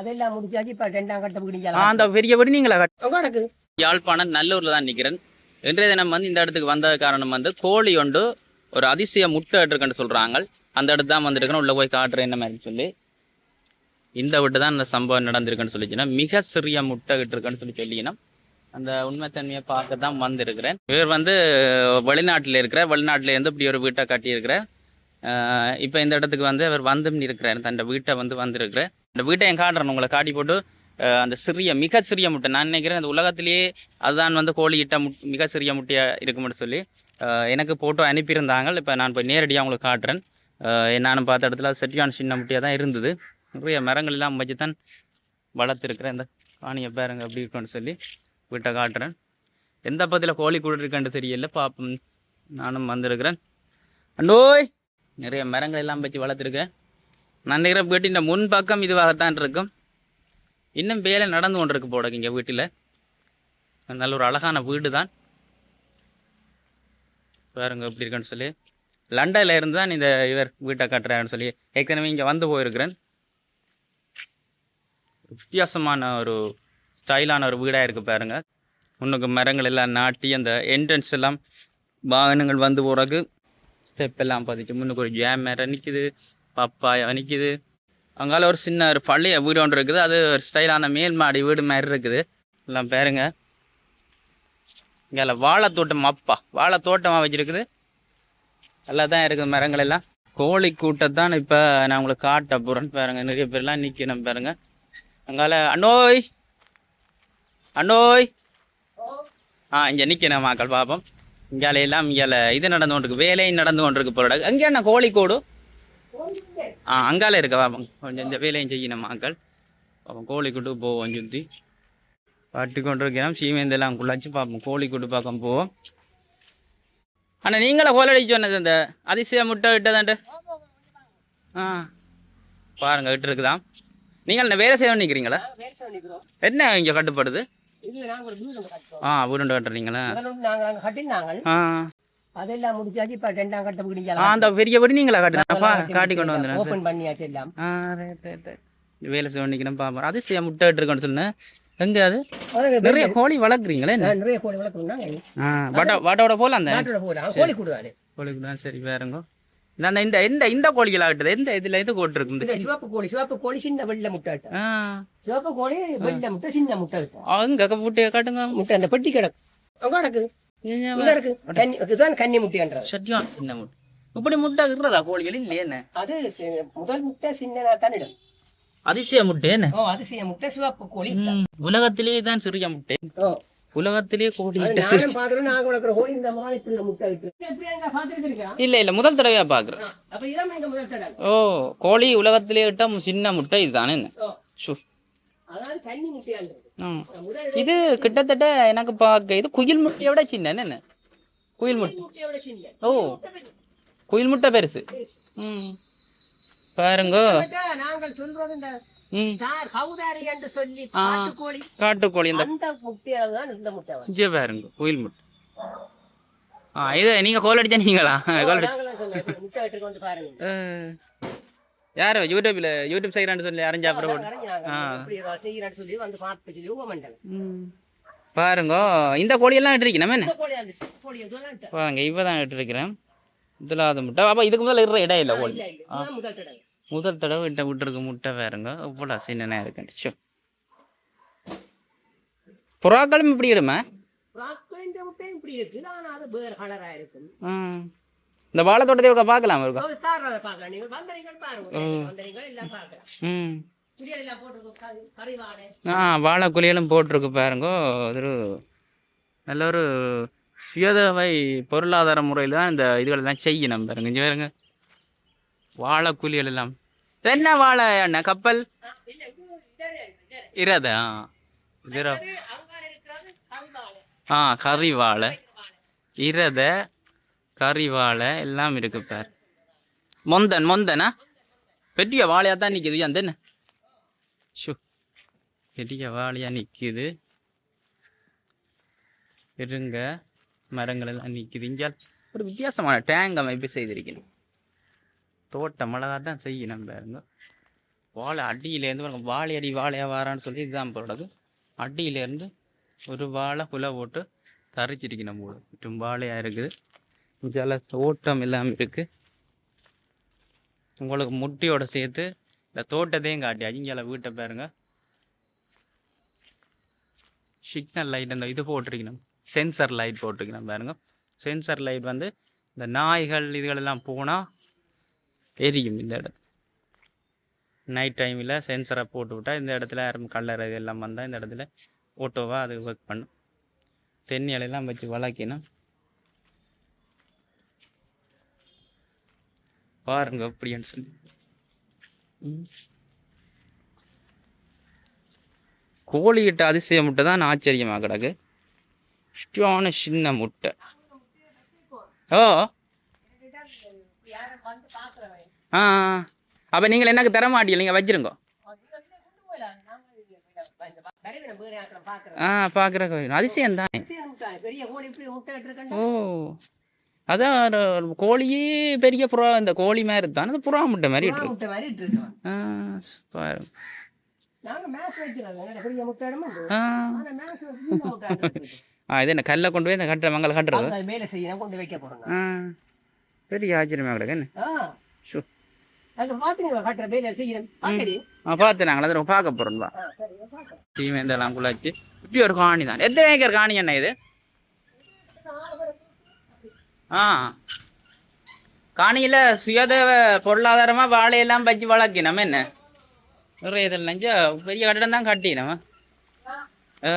அதெல்லாம் முடிச்சாச்சு இப்ப ரெண்டாம் கட்டம் ஆ, பிடிக்கலாம் அந்த பெரிய வீடு நீங்களா கட்ட கிடக்கு யாழ்ப்பாணம் நல்லூர்ல தான் நிக்கிறேன். இன்றைய தினம் வந்து இந்த இடத்துக்கு வந்த காரணம் வந்து கோழி ஒன்று ஒரு அதிசய முட்டை இருக்குன்னு சொல்றாங்க. அந்த இடத்து தான் வந்திருக்கணும் உள்ள போய் காட்டுறேன் என்ன மாதிரி சொல்லி. இந்த விட்டு தான் இந்த சம்பவம் நடந்திருக்குன்னு சொல்லிச்சுன்னா மிக சிறிய முட்டை இருக்குன்னு சொல்லி சொல்லிக்கணும். அந்த உண்மைத்தன்மையை பார்க்க தான் வந்திருக்கிறேன். இவர் வந்து வெளிநாட்டில் இருக்கிற வெளிநாட்டில இருந்து இப்படி ஒரு வீட்டை கட்டியிருக்கிறார். இப்போ இந்த இடத்துக்கு வந்து அவர் வந்தும் இருக்கிறார் தன் வீட்டை வந்து வந்திருக்கிறார். இந்த வீட்டை என் காட்டுறேன் உங்களை காட்டி போட்டு அந்த சிறிய மிக சிறிய முட்டை. நான் நினைக்கிறேன் அந்த உலகத்திலேயே அதுதான் வந்து கோழி இட்ட முட் மிக சிறிய முட்டையாக இருக்கும்னு சொல்லி எனக்கு ஃபோட்டோ அனுப்பியிருந்தாங்க. இப்போ நான் போய் நேரடியாக உங்களுக்கு காட்டுறேன். நானும் பார்த்த இடத்துல அது சின்ன முட்டையாக தான் இருந்தது. நிறைய மரங்கள் எல்லாம் வச்சு தான் வளர்த்துருக்குறேன். இந்த காணியை பாருங்க அப்படி இருக்குன்னு சொல்லி வீட்டை காட்டுறேன். எந்த பக்கத்தில் கோழி கூட இருக்கேன்னு தெரியல பாப்போம். நானும் வந்திருக்கிறேன். அண்டோய்! நிறைய மரங்கள் எல்லாம் வச்சு வளர்த்துருக்கேன். நான் வீட்டின் முன் பக்கம் இதுவாகத்தான் இருக்கும். இன்னும் வேலை நடந்து கொண்டிருக்கு போட இங்கே வீட்டில். நல்ல ஒரு அழகான வீடு தான் பாருங்க எப்படி இருக்குன்னு சொல்லி. லண்டனில் இருந்து தான் இந்த இவர் வீட்டை கட்டுறாருன்னு சொல்லி ஏற்கனவே இங்கே வந்து போயிருக்கிறேன். வித்தியாசமான ஒரு ஸ்டைலான ஒரு வீடாக இருக்குது பாருங்க. முன்னுக்கு மரங்கள் எல்லாம் நாட்டி அந்த என்ட்ரன்ஸ் எல்லாம் வாகனங்கள் வந்து போகிறக்கு ஸ்டெப் எல்லாம் பதிச்சு முன்னுக்கு ஒரு ஜேம் மரம் நிற்கிது பப்பாயா நிற்கிது அங்கால ஒரு சின்ன ஒரு பழைய வீடு ஒன்று இருக்குது. அது ஒரு ஸ்டைலான மேல் மாடி வீடு மாதிரி இருக்குது. எல்லாம் பாருங்க. இங்கே வாழைத்தோட்டம் அப்பா வாழைத்தோட்டமாக வச்சிருக்குது. நல்லா தான் இருக்குது மரங்கள் எல்லாம். கோழி கூட்டத்தான் இப்போ நான் உங்களுக்கு காட்ட போகிறேன்னு பாருங்க நிறைய பேர்லாம் நிற்கணும் பாருங்க. அங்கால அண்ணோய் அண்ணோய். ஆ இங்கே நிற்கணும் மக்கள் பார்ப்போம் இங்கால எல்லாம் இங்கால இது நடந்து கொண்டிருக்கு. வேலையும் நடந்து கொண்டிருக்கு போல அங்கே என்ன கோழிக்கூடு? ஆ அங்கால இருக்க பாப்போம் கொஞ்சம் இந்த வேலையும் செய்யணும் மக்கள். பாப்போம் கோழிக்கூட்டு போவோம் சுற்றி பாட்டு கொண்டு இருக்கிறோம் சீமேந்தெல்லாம் குள்ளாச்சு பார்ப்போம் கோழிக்கூட்டு பார்க்க போவோம். அண்ணா நீங்களே கோலடிச்சு சொன்னது இந்த அதிசய முட்டை விட்டதாண்டு ஆ பாருங்க விட்டு இருக்குதான் நீங்கள் என்ன வேலை செய்ய நிற்கிறீங்களா என்ன இங்கே கட்டுப்படுது? ஆ வீடு கட்டுறீங்களா? ஆ. அதெல்லாம் முடிச்சாச்சு இப்ப ரெண்டாம் கட்டம் பிடிக்கலாம் அந்த பெரிய வீடு நீங்களா கட்டுனப்பா காட்டி கொண்டு வந்துடுறேன் ஓபன் பண்ணியாச்சு எல்லாம் வேலை செய்ய நிற்கணும் பார்ப்போம் அதிசய முட்டை விட்டுருக்கோன்னு சொன்னேன் எங்கே அது நிறைய கோழி வளர்க்குறீங்களே? நிறைய கோழி வளர்க்கணும்னா ஆ வாட்டா போகலாம் அந்த போகலாம் கோழி கூடுவாரு கோழி கூட சரி வேறுங்க நான் இந்த இந்த இந்த கோழிகள் ஆகட்டுது எந்த இதில் இது போட்டுருக்கு இந்த சிவப்பு கோழி சிவப்பு கோழி சின்ன வெள்ளை முட்டை சிவப்பு கோழி வெள்ளை முட்டை சின்ன முட்டை இருக்கும் அங்கே முட்டையை காட்டுங்க முட்டை அந்த பெட்டி கிடக்கு அங்க கிடக்கு கன்னி இதுதான் கன்னி முட்டைன்றது சத்தியம் சின்ன முட்டை இப்படி முட்டை இருக்கிறதா கோழிகள் இல்லையே அது முதல் முட்டை சின்னதா தான் இடும் அதிசய முட்டை என்ன அதிசய முட்டை சிவப்பு கோழி உலகத்திலேயே தான் சிறிய முட்டை உலகத்திலேயே கோழி முட்டை இல்ல இல்ல தடவையா பாக்குறேன் ஓ கோழி உலகத்திலே இட்ட சின்ன முட்டை இதுதானே இது கிட்டத்தட்ட எனக்கு பார்க்க இது குயில் முட்டையை விட சின்ன என்ன குயில் முட்டை. முட்டையோட ஓ. குயில் முட்டை பெருசு. ம். பாருங்க. நாங்கள் சொல்றது இந்த. காட்டுக்கோழி. இந்த முட்டை பாருங்க குயில் முட்டை. ஆ இது நீங்க கோல் அடிச்சா நீங்களா? கோல் அடிச்சா யார்? யூடியூப்ல யூடியூப் செய்கிறான்னு சொல்லி அறிஞ்சா அப்புறம். ஆ. செய்யறான்னு சொல்லி வந்து பார்த்து சொல்லி ஊக மாட்டாங்க பாருங்க இந்த கோழியெல்லாம் இட்டுருக்கு நம்ம. பாருங்க இப்போ தான் இட்டுருக்கிறேன். இதில் முட்டை. அப்போ இதுக்கு முதல்ல இருக்கிற இடம் இல்லை கோழி முதல் தடவை. இட்ட விட்டுருக்கு முட்டை வேறுங்க இவ்வளோ சின்ன இருக்குன்னு ஷோ புறாக்களும் இப்படி இடுமா? முட்டையும் இப்படி இருக்குது. ஆனா அது வேறு ஆ இருக்கும். இந்த வாழை தோட்டத்தை இருக்கா பார்க்கலாம் இருக்கா ஒரு பார்க்கலாம். பார்க்கலாம். ம். ஆ வாழை குழியெல்லாம் போட்டிருக்கு பாருங்க. ஒரு நல்ல ஒரு சுயதவை பொருளாதார முறையில் தான் இந்த இதுகளெல்லாம் செய்யணும் பாருங்க. இங்கே பாருங்க. வாழை குழியல் எல்லாம். என்ன வாழை அண்ணா? கப்பல். இராதா கறிவாடை. ஆ கறி வாழை வாடை. கறி வாழை எல்லாம் இருக்கு பார். மொந்தன் மொந்தனா? பெரிய வாழையா தான் நிற்குது அந்த என்ன ஷோ பெரிய வாழையா நிற்குது இருங்க மரங்கள் எல்லாம் நிற்குது இங்கே ஒரு வித்தியாசமான டேங்க் அமைப்பு செய்திருக்கணும் தோட்டம் மிளகா தான் செய்யணும் பாருங்க. வாழை அடியிலேருந்து பாருங்க வாழை அடி வாழையா வாரான்னு சொல்லி இதுதான் போடுறது அடியிலேருந்து ஒரு வாழை குலை போட்டு தரிச்சிருக்கணும் போடு மற்றும் இருக்குது. இதில் தோட்டம் இல்லாமல் இருக்கு. உங்களுக்கு முட்டியோட சேர்த்து இந்த தோட்டத்தையும் காட்டி இங்கே வீட்டை பாருங்க. சிக்னல் லைட் அந்த இது போட்டிருக்கணும். சென்சர் லைட் போட்டிருக்கணும் பாருங்க. சென்சர் லைட் வந்து இந்த நாய்கள் இதுகளெல்லாம் போனால் எரியும் இந்த இடத்துல. நைட் டைமில் சென்சரை போட்டு விட்டால் இந்த இடத்துல யாரும் கல்லறை இதெல்லாம் வந்தால் இந்த இடத்துல ஓட்டோவாக அது ஒர்க் பண்ணும். தென்னியலையெல்லாம் வச்சு வளர்க்கணும் பாருங்க அப்படின்னு சொல்லி. ம். கோழியிட்ட அதிசய முட்டை தான் ஆச்சரியமா கிடக்கு. இஷ்டான சின்ன முட்டை. ஓ. ஆ அப்போ நீங்கள் எனக்கு தர மாட்டீங்க? நீங்கள் வச்சிருங்க. ஆ பார்க்குற அதிசயம் தானே ஓ. அதான் கோழியே பெரிய புறா இந்த கோழி மாதிரி தான். அந்த புறா முட்டை மாதிரி இட்டு ஆ பாரு இது. என்ன கல்லை கொண்டு போய் இந்த கட்டுற மங்களை கட்டுறது? மேல செய்யணும் கொண்டு வைக்க போறோம் பெரிய ஆச்சரியமா கிடக்கு என்ன? ஷோ. பார்க்க பாக்கிறேன் சீமெந்தெல்லாம் குழாச்சு இப்படி ஒரு காணி தான். எத்தனை ஏக்கர் காணி என்ன இது? ஆ. காணியில் சுயதேவ பொருளாதாரமாக வாழையெல்லாம் பஜ்ஜி வளர்க்கணும் என்ன? நிறைய இதில் நெஞ்சா பெரிய கட்டடம் தான் கட்டினோம். ஆ.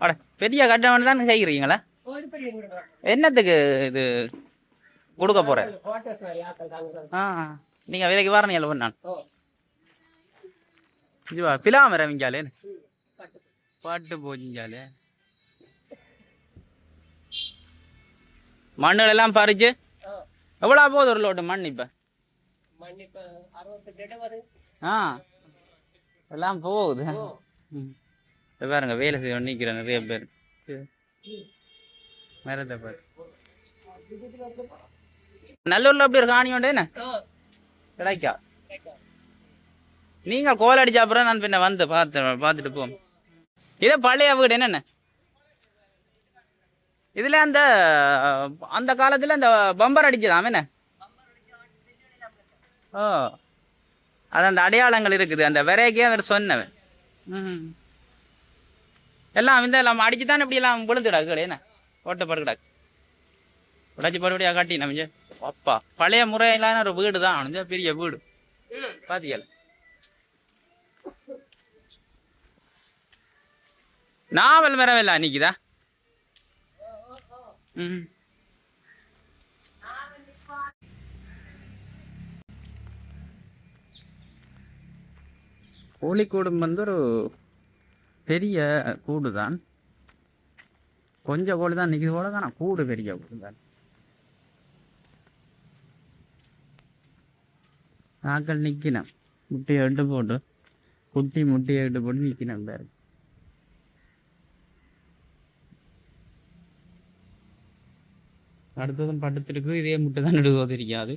அட பெரிய கட்டடம் தான் செய்கிறீங்களா? என்னத்துக்கு இது கொடுக்க போகிறேன் ஆ. நீங்கள் விலைக்கு வரணும் ஒரு நான் இதுவா பிலாம ரவிஞ்சாலே பாட்டு போஞ்சாலே மண்ணுல எல்லாம் பறிச்சு எவ்வளோ போகுது ஒரு லோட்டு மண் இப்போ? ஆ. எல்லாம் போகுது. பாருங்க வேலை செய்ய நிற்கிற நிறைய பேர். மரத்தை பாரு. நல்லூர்ல அப்படி ஒரு காணி உண்டு என்ன? கிடைக்கா. நீங்க கோல் அடிச்ச அப்புறம் நான் பின்ன வந்து பார்த்து பார்த்துட்டு போம் இதே பழைய வீடு என்னென்ன? இதில் அந்த அந்த காலத்தில் அந்த பம்பர் அடிச்சதாம் என்ன? ஓ. அது அந்த அடையாளங்கள் இருக்குது அந்த விரைக்கே அவர் சொன்னவன். ம் எல்லாம் இந்த எல்லாம் அடிச்சு தான் இப்படி எல்லாம் விழுந்துடாக்கு என்ன? ஓட்ட கிடாக்கு உடைச்சி படுபடியாக காட்டி நம்ம அப்பா பழைய முறையிலான ஒரு வீடு தான் அவனுங்க பெரிய வீடு. ம் பாத்தியல. நாவல் மரவெல்லாம் அன்னைக்குதா? கோழிக்கூடும் வந்து ஒரு பெரிய கூடு தான் கொஞ்சம் கோழி தான் நிற்கிது போல தான் கூடு பெரிய கூடு தான் ஆக்கள் நிற்கணும் முட்டையை எட்டு போட்டு குட்டி முட்டையை எட்டு போட்டு நிற்கணும் பேர் அடுத்ததும் பட்டத்திற்கு இதே முட்டை தான் நடுவது தெரியாது